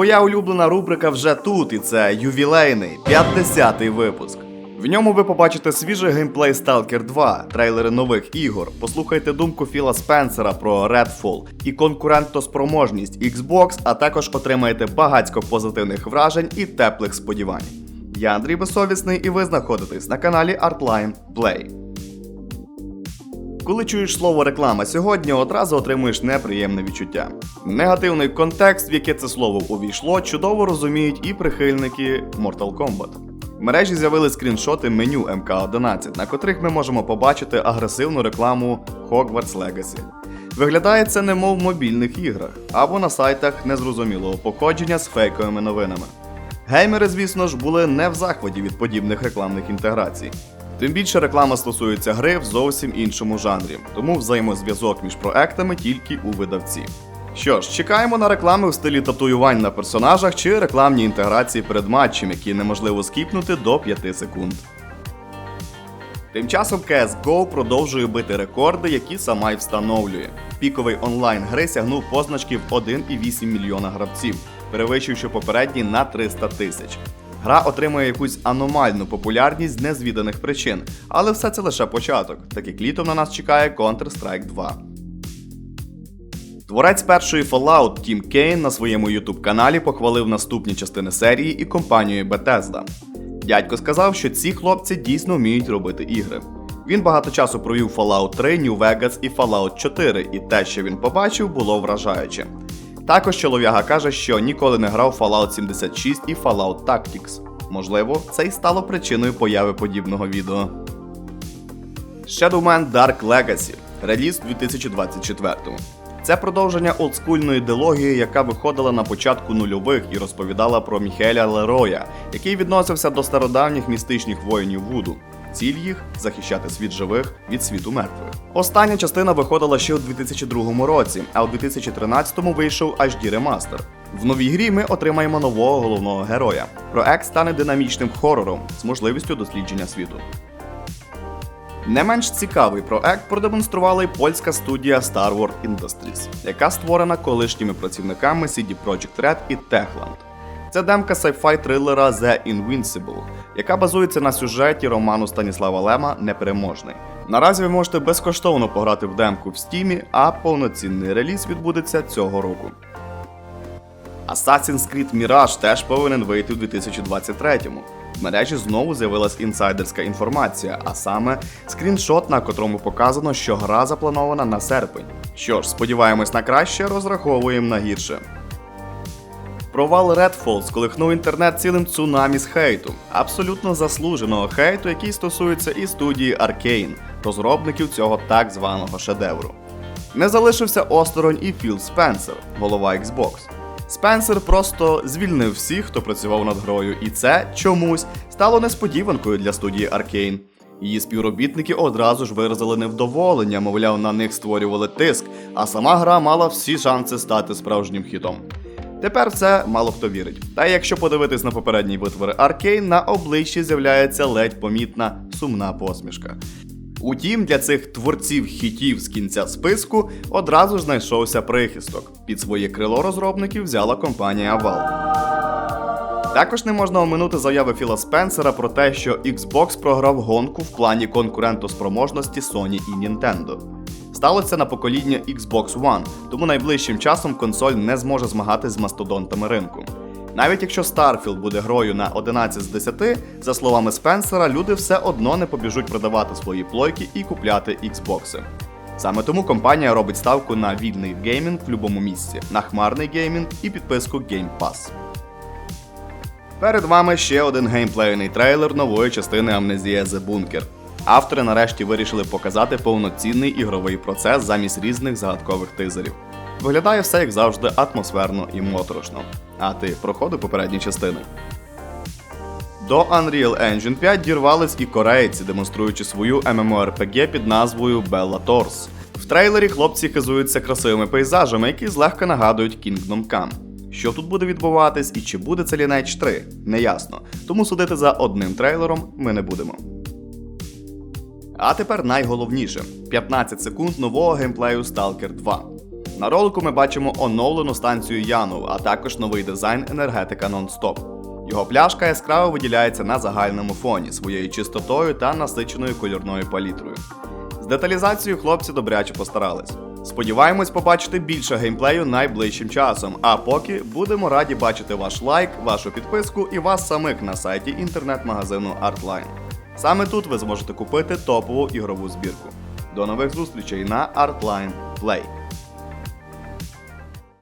Твоя улюблена рубрика вже тут, і це ювілейний 50-й випуск. В ньому ви побачите свіжий геймплей Stalker 2, трейлери нових ігор, послухайте думку Філа Спенсера про Redfall і конкурентоспроможність Xbox, а також отримаєте багатько позитивних вражень і теплих сподівань. Я Андрій Безсовісний, і ви знаходитесь на каналі Artline Play. Коли чуєш слово реклама сьогодні, одразу отримуєш неприємне відчуття. Негативний контекст, в яке це слово увійшло, чудово розуміють і прихильники Mortal Kombat. В мережі з'явились скріншоти меню МК-11, на котрих ми можемо побачити агресивну рекламу Hogwarts Legacy. Виглядає це немов в мобільних іграх або на сайтах незрозумілого походження з фейковими новинами. Геймери, звісно ж, були не в захваті від подібних рекламних інтеграцій. Тим більше реклама стосується гри в зовсім іншому жанрі, тому взаємозв'язок між проектами тільки у видавці. Що ж, чекаємо на реклами в стилі татуювань на персонажах чи рекламні інтеграції перед матчем, які неможливо скіпнути до 5 секунд. Тим часом CSGO продовжує бити рекорди, які сама й встановлює. Піковий онлайн гри сягнув позначки в 1,8 мільйона гравців, перевищивши попередній на 300 тисяч. Гра отримує якусь аномальну популярність з незвіданих причин, але все це лише початок, так як літом на нас чекає Counter-Strike 2. Творець першої Fallout Тім Кейн на своєму YouTube каналі похвалив наступні частини серії і компанію Bethesda. Дядько сказав, що ці хлопці дійсно вміють робити ігри. Він багато часу провів Fallout 3, New Vegas і Fallout 4, і те, що він побачив, було вражаюче. Також чолов'яга каже, що ніколи не грав Fallout 76 і Fallout Tactics. Можливо, це й стало причиною появи подібного відео. Shadowman Dark Legacy реліз у 2024-му. Це продовження олдскульної ідеології, яка виходила на початку нульових і розповідала про Міхеля Лероя, який відносився до стародавніх містичних воїнів Вуду. Ціль їх захищати світ живих від світу мертвих. Остання частина виходила ще у 2002 році, а у 2013-му вийшов HD ремастер. В новій грі ми отримаємо нового головного героя. Проект стане динамічним хорором з можливістю дослідження світу. Не менш цікавий проект продемонструвала й польська студія Star Wars Industries, яка створена колишніми працівниками CD Projekt Red і Techland. Це демка sci-fi трилера The Invincible, яка базується на сюжеті роману Станіслава Лема Непереможний. Наразі ви можете безкоштовно пограти в демку в стімі, а повноцінний реліз відбудеться цього року. Assassin's Creed Mirage теж повинен вийти у 2023-му. В мережі знову з'явилась інсайдерська інформація, а саме скріншот, на котрому показано, що гра запланована на серпень. Що ж, сподіваємось на краще, розраховуємо на гірше. Провал Redfall сколихнув інтернет цілим цунамі з хейту, абсолютно заслуженого хейту, який стосується і студії Arkane, розробників цього так званого шедевру. Не залишився осторонь і Філ Спенсер, голова Xbox. Спенсер просто звільнив всіх, хто працював над грою, і це чомусь стало несподіванкою для студії Arkane. Її співробітники одразу ж виразили невдоволення, мовляв, на них створювали тиск, а сама гра мала всі шанси стати справжнім хітом. Тепер в це мало хто вірить. Та якщо подивитись на попередні витвори Arkane, на обличчі з'являється ледь помітна сумна посмішка. Утім, для цих творців хітів з кінця списку одразу ж знайшовся прихисток. Під своє крило розробників взяла компанія Valve. Також не можна оминути заяви Філа Спенсера про те, що Xbox програв гонку в плані конкурентоспроможності Sony і Nintendo. Сталося на покоління Xbox One, тому найближчим часом консоль не зможе змагатись з мастодонтами ринку. Навіть якщо Starfield буде грою на 11 з 10, за словами Спенсера, люди все одно не побіжуть продавати свої плойки і купляти Xbox. Саме тому компанія робить ставку на вільний геймінг в будь-якому місці, на хмарний геймінг і підписку Game Pass. Перед вами ще один геймплейний трейлер нової частини Amnesia The Bunker. Автори нарешті вирішили показати повноцінний ігровий процес замість різних загадкових тизерів. Виглядає все як завжди атмосферно і моторошно. А ти проходив попередні частини? До Unreal Engine 5 дірвались і корейці, демонструючи свою MMORPG під назвою Bella Tors. В трейлері хлопці хизуються красивими пейзажами, які злегка нагадують Kingdom Come. Що тут буде відбуватись і чи буде це Lineage 3, неясно. Тому судити за одним трейлером ми не будемо. А тепер найголовніше: 15 секунд нового геймплею Stalker 2. На ролику ми бачимо оновлену станцію Яну, а також новий дизайн енергетика Нон-Стоп. Його пляшка яскраво виділяється на загальному фоні своєю чистотою та насиченою кольорною палітрою. З деталізацією хлопці добряче постарались. Сподіваємось побачити більше геймплею найближчим часом. А поки будемо раді бачити ваш лайк, вашу підписку і вас самих на сайті інтернет-магазину Artline. Саме тут ви зможете купити топову ігрову збірку. До нових зустрічей на Artline Play.